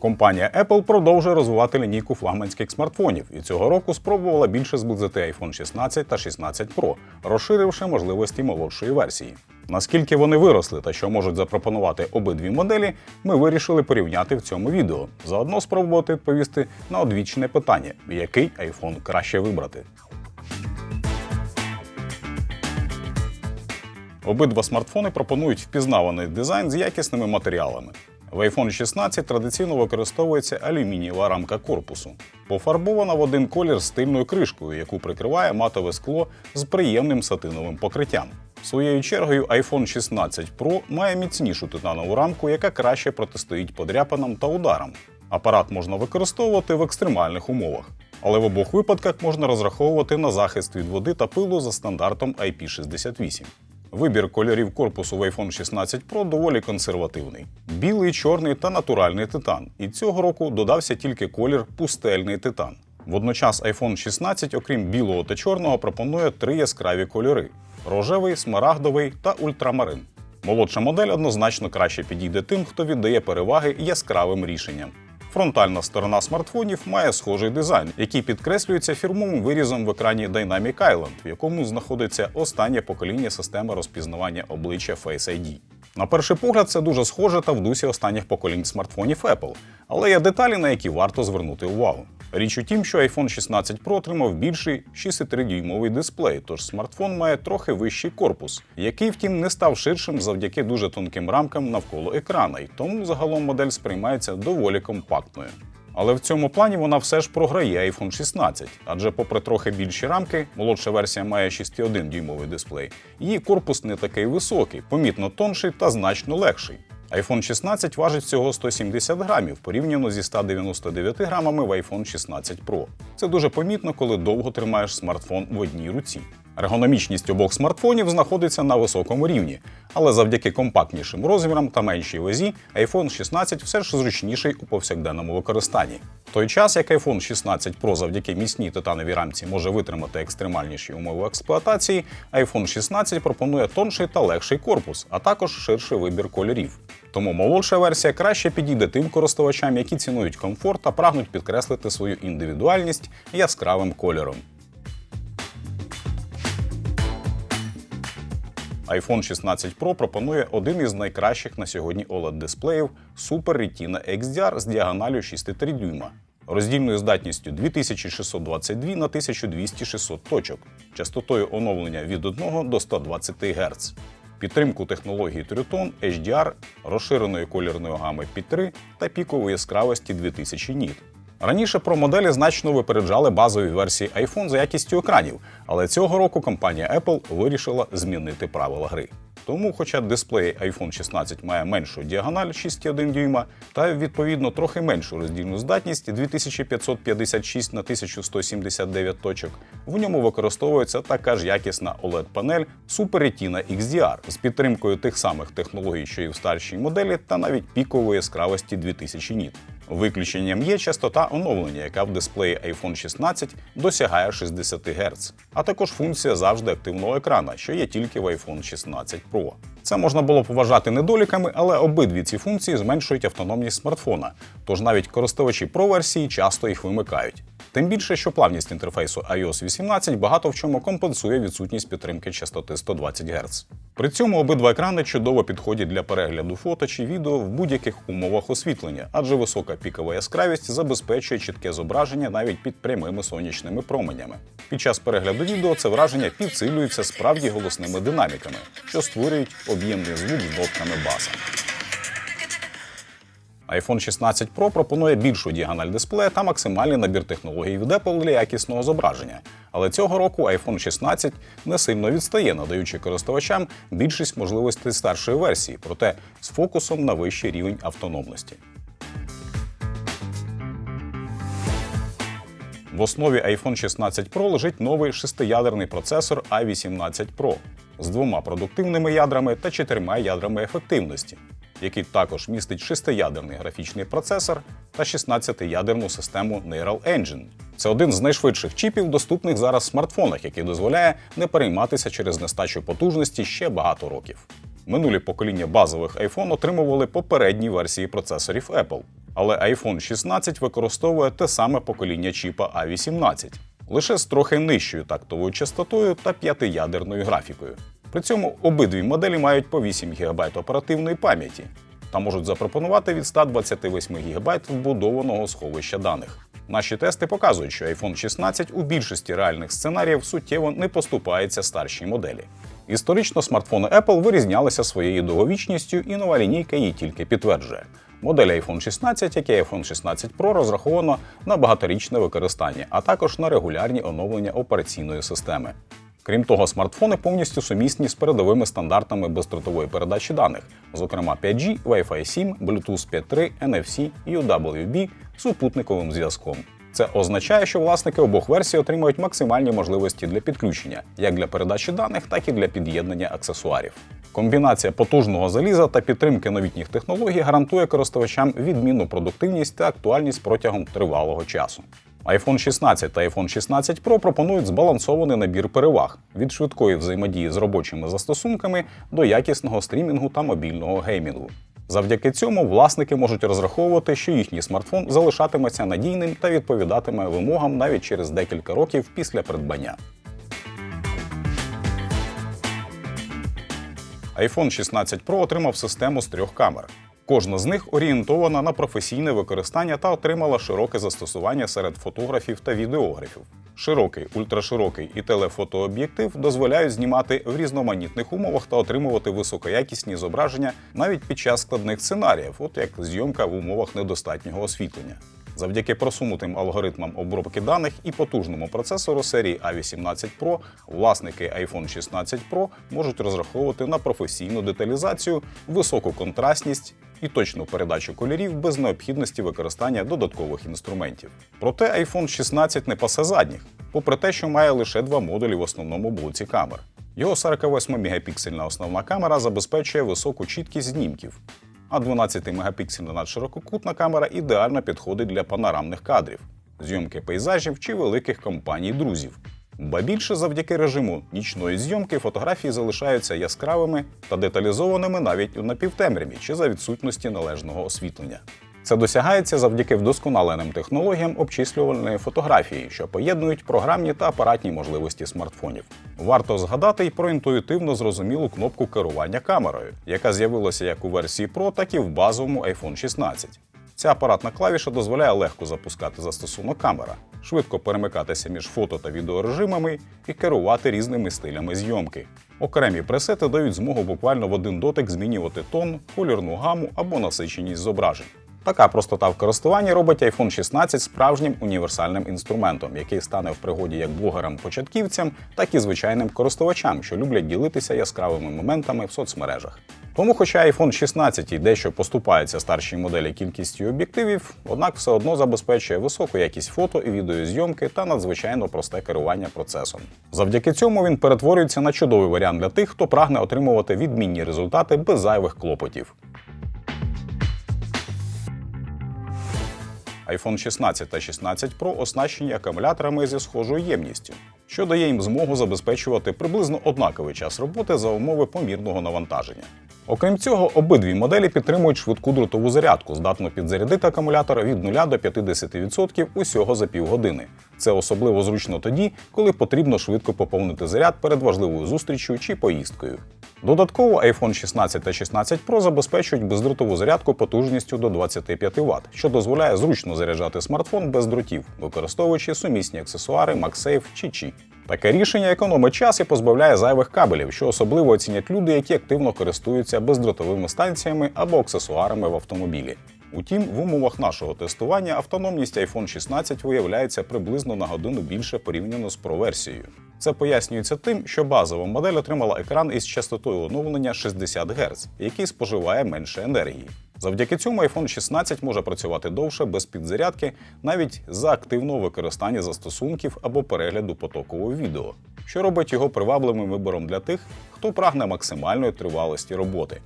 Компанія Apple продовжує розвивати лінійку флагманських смартфонів і цього року спробувала більше зблизити iPhone 16 та 16 Pro, розширивши можливості молодшої версії. Наскільки вони виросли та що можуть запропонувати обидві моделі, ми вирішили порівняти в цьому відео. Заодно спробувати відповісти на одвічне питання, який iPhone краще вибрати. Обидва смартфони пропонують впізнаваний дизайн з якісними матеріалами. В iPhone 16 традиційно використовується алюмінієва рамка корпусу, пофарбована в один колір з тильною кришкою, яку прикриває матове скло з приємним сатиновим покриттям. Своєю чергою iPhone 16 Pro має міцнішу титанову рамку, яка краще протистоїть подряпинам та ударам. Апарат можна використовувати в екстремальних умовах, але в обох випадках можна розраховувати на захист від води та пилу за стандартом IP68. Вибір кольорів корпусу в iPhone 16 Pro доволі консервативний: білий, чорний та натуральний титан. І цього року додався тільки колір пустельний титан. Водночас iPhone 16, окрім білого та чорного, пропонує три яскраві кольори: рожевий, смарагдовий та ультрамарин. Молодша модель однозначно краще підійде тим, хто віддає переваги яскравим рішенням. Фронтальна сторона смартфонів має схожий дизайн, який підкреслюється фірмовим вирізом в екрані Dynamic Island, в якому знаходиться останнє покоління системи розпізнавання обличчя Face ID. На перший погляд, це дуже схоже та в дусі останніх поколінь смартфонів Apple, але є деталі, на які варто звернути увагу. Річ у тім, що iPhone 16 Pro отримав більший 6,3-дюймовий дисплей, тож смартфон має трохи вищий корпус, який, втім, не став ширшим завдяки дуже тонким рамкам навколо екрана, і тому загалом модель сприймається доволі компактною. Але в цьому плані вона все ж програє iPhone 16, адже, попри трохи більші рамки, молодша версія має 6,1 дюймовий дисплей, її корпус не такий високий, помітно тонший та значно легший. iPhone 16 важить всього 170 грамів порівняно зі 199 грамами в iPhone 16 Pro. Це дуже помітно, коли довго тримаєш смартфон в одній руці. Ергономічність обох смартфонів знаходиться на високому рівні, але завдяки компактнішим розмірам та меншій вазі iPhone 16 все ж зручніший у повсякденному використанні. В той час, як iPhone 16 Pro завдяки міцній титановій рамці може витримати екстремальніші умови експлуатації, iPhone 16 пропонує тонший та легший корпус, а також ширший вибір кольорів. Тому молодша версія краще підійде тим користувачам, які цінують комфорт та прагнуть підкреслити свою індивідуальність яскравим кольором. iPhone 16 Pro пропонує один із найкращих на сьогодні OLED-дисплеїв Super Retina XDR з діагоналю 6,3 дюйма, роздільною здатністю 2622 на 1200-600 точок, частотою оновлення від 1 до 120 Гц, підтримку технології Trueton HDR, розширеної кольорної гами P3 та пікової яскравості 2000 ніт. Раніше про моделі значно випереджали базові версії iPhone за якістю екранів, але цього року компанія Apple вирішила змінити правила гри. Тому, хоча дисплей iPhone 16 має меншу діагональ 6,1 дюйма та відповідно трохи меншу роздільну здатність 2556 на 1179 точок, в ньому використовується така ж якісна OLED-панель Super Retina XDR з підтримкою тих самих технологій, що і в старшій моделі, та навіть пікової яскравості 2000 ніт. Виключенням є частота оновлення, яка в дисплеї iPhone 16 досягає 60 Гц, а також функція завжди активного екрана, що є тільки в iPhone 16 Pro. Це можна було б вважати недоліками, але обидві ці функції зменшують автономність смартфона, тож навіть користувачі Pro версії часто їх вимикають. Тим більше, що плавність інтерфейсу iOS 18 багато в чому компенсує відсутність підтримки частоти 120 Гц. При цьому обидва екрани чудово підходять для перегляду фото чи відео в будь-яких умовах освітлення, адже висока пікова яскравість забезпечує чітке зображення навіть під прямими сонячними променями. Під час перегляду відео це враження підсилюється справді голосними динаміками, що створюють об'ємний звук з нотками баса iPhone 16 Pro пропонує більшу діагональ дисплея та максимальний набір технологій від Apple для якісного зображення. Але цього року iPhone 16 не сильно відстає, надаючи користувачам більшість можливостей старшої версії, проте з фокусом на вищий рівень автономності. В основі iPhone 16 Pro лежить новий шестиядерний процесор A18 Pro з двома продуктивними ядрами та чотирма ядрами ефективності, який також містить шестиядерний графічний процесор та 16-ядерну систему Neural Engine. Це один з найшвидших чіпів, доступних зараз в смартфонах, який дозволяє не перейматися через нестачу потужності ще багато років. Минулі покоління базових iPhone отримували попередні версії процесорів Apple, але iPhone 16 використовує те саме покоління чіпа A18, лише з трохи нижчою тактовою частотою та п'ятиядерною графікою. При цьому обидві моделі мають по 8 ГБ оперативної пам'яті та можуть запропонувати від 128 ГБ вбудованого сховища даних. Наші тести показують, що iPhone 16 у більшості реальних сценаріїв суттєво не поступається старшій моделі. Історично смартфони Apple вирізнялися своєю довговічністю, і нова лінійка її тільки підтверджує. Модель iPhone 16, як і iPhone 16 Pro, розраховано на багаторічне використання, а також на регулярні оновлення операційної системи. Крім того, смартфони повністю сумісні з передовими стандартами бездротової передачі даних, зокрема 5G, Wi-Fi 7, Bluetooth 5.3, NFC, UWB, супутниковим зв'язком. Це означає, що власники обох версій отримують максимальні можливості для підключення, як для передачі даних, так і для під'єднання аксесуарів. Комбінація потужного заліза та підтримки новітніх технологій гарантує користувачам відмінну продуктивність та актуальність протягом тривалого часу. iPhone 16 та iPhone 16 Pro пропонують збалансований набір переваг від швидкої взаємодії з робочими застосунками до якісного стрімінгу та мобільного геймінгу. Завдяки цьому власники можуть розраховувати, що їхній смартфон залишатиметься надійним та відповідатиме вимогам навіть через декілька років після придбання. iPhone 16 Pro отримав систему з трьох камер. Кожна з них орієнтована на професійне використання та отримала широке застосування серед фотографів та відеографів. Широкий, ультраширокий і телефотооб'єктив дозволяють знімати в різноманітних умовах та отримувати високоякісні зображення навіть під час складних сценаріїв, от як зйомка в умовах недостатнього освітлення. Завдяки просунутим алгоритмам обробки даних і потужному процесору серії A18 Pro власники iPhone 16 Pro можуть розраховувати на професійну деталізацію, високу контрастність і точну передачу кольорів без необхідності використання додаткових інструментів. Проте iPhone 16 не пасе задніх, попри те, що має лише два модулі в основному блоці камер. Його 48-мегапіксельна основна камера забезпечує високу чіткість знімків, а 12-мегапіксельна надширококутна камера ідеально підходить для панорамних кадрів, зйомки пейзажів чи великих компаній друзів. Ба більше завдяки режиму нічної зйомки фотографії залишаються яскравими та деталізованими навіть у напівтемряві чи за відсутності належного освітлення. Це досягається завдяки вдосконаленим технологіям обчислювальної фотографії, що поєднують програмні та апаратні можливості смартфонів. Варто згадати й про інтуїтивно зрозумілу кнопку керування камерою, яка з'явилася як у версії Pro, так і в базовому iPhone 16. Ця апаратна клавіша дозволяє легко запускати застосунок камера, швидко перемикатися між фото та відеорежимами і керувати різними стилями зйомки. Окремі пресети дають змогу буквально в один дотик змінювати тон, кольорну гаму або насиченість зображень. Така простота в користуванні робить iPhone 16 справжнім універсальним інструментом, який стане в пригоді як блогерам-початківцям, так і звичайним користувачам, що люблять ділитися яскравими моментами в соцмережах. Тому, хоча iPhone 16 і дещо поступається старшій моделі кількістю об'єктивів, однак все одно забезпечує високу якість фото і відеозйомки та надзвичайно просте керування процесом. Завдяки цьому він перетворюється на чудовий варіант для тих, хто прагне отримувати відмінні результати без зайвих клопотів. iPhone 16 та 16 Pro оснащені акумуляторами зі схожою ємністю, що дає їм змогу забезпечувати приблизно однаковий час роботи за умови помірного навантаження. Окрім цього, обидві моделі підтримують швидку дротову зарядку, здатну підзарядити акумулятор від 0 до 50% усього за півгодини. Це особливо зручно тоді, коли потрібно швидко поповнити заряд перед важливою зустрічю чи поїздкою. Додатково iPhone 16 та 16 Pro забезпечують бездротову зарядку потужністю до 25 Вт, що дозволяє зручно заряджати смартфон без дротів, використовуючи сумісні аксесуари MagSafe чи Qi. Таке рішення економить час і позбавляє зайвих кабелів, що особливо оцінять люди, які активно користуються бездротовими станціями або аксесуарами в автомобілі. Утім, в умовах нашого тестування автономність iPhone 16 виявляється приблизно на годину більше порівняно з Pro-версією. Це пояснюється тим, що базова модель отримала екран із частотою оновлення 60 Гц, який споживає менше енергії. Завдяки цьому iPhone 16 може працювати довше без підзарядки навіть за активного використання застосунків або перегляду потокового відео, що робить його привабливим вибором для тих, хто прагне максимальної тривалості роботи.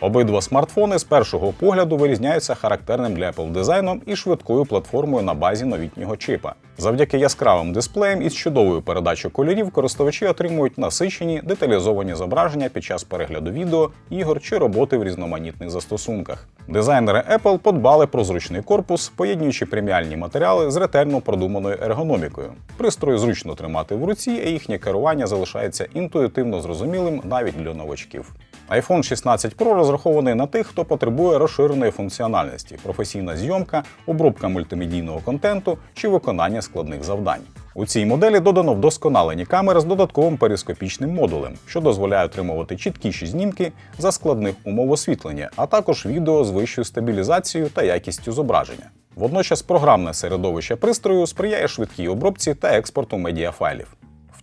Обидва смартфони з першого погляду вирізняються характерним для Apple дизайном і швидкою платформою на базі новітнього чипа. Завдяки яскравим дисплеям із чудовою передачею кольорів користувачі отримують насичені деталізовані зображення під час перегляду відео, ігор чи роботи в різноманітних застосунках. Дизайнери Apple подбали про зручний корпус, поєднуючи преміальні матеріали з ретельно продуманою ергономікою. Пристрої зручно тримати в руці, а їхнє керування залишається інтуїтивно зрозумілим навіть для новачків. iPhone 16 Pro розрахований на тих, хто потребує розширеної функціональності, професійна зйомка, обробка мультимедійного контенту чи виконання складних завдань. У цій моделі додано вдосконалені камери з додатковим перископічним модулем, що дозволяє отримувати чіткіші знімки за складних умов освітлення, а також відео з вищою стабілізацією та якістю зображення. Водночас програмне середовище пристрою сприяє швидкій обробці та експорту медіафайлів.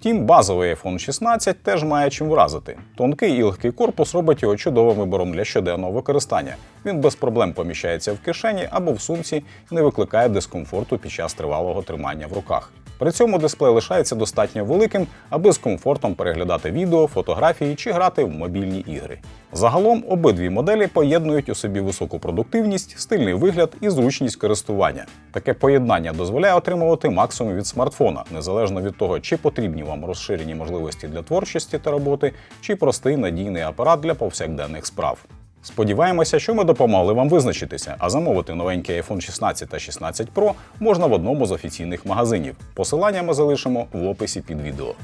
Втім, базовий iPhone 16 теж має чим вразити. Тонкий і легкий корпус робить його чудовим вибором для щоденного використання. Він без проблем поміщається в кишені або в сумці і не викликає дискомфорту під час тривалого тримання в руках. При цьому дисплей лишається достатньо великим, аби з комфортом переглядати відео, фотографії чи грати в мобільні ігри. Загалом обидві моделі поєднують у собі високу продуктивність, стильний вигляд і зручність користування. Таке поєднання дозволяє отримувати максимум від смартфона, незалежно від того, чи потрібні вам розширені можливості для творчості та роботи, чи простий надійний апарат для повсякденних справ. Сподіваємося, що ми допомогли вам визначитися, а замовити новенький iPhone 16 та 16 Pro можна в одному з офіційних магазинів. Посилання ми залишимо в описі під відео.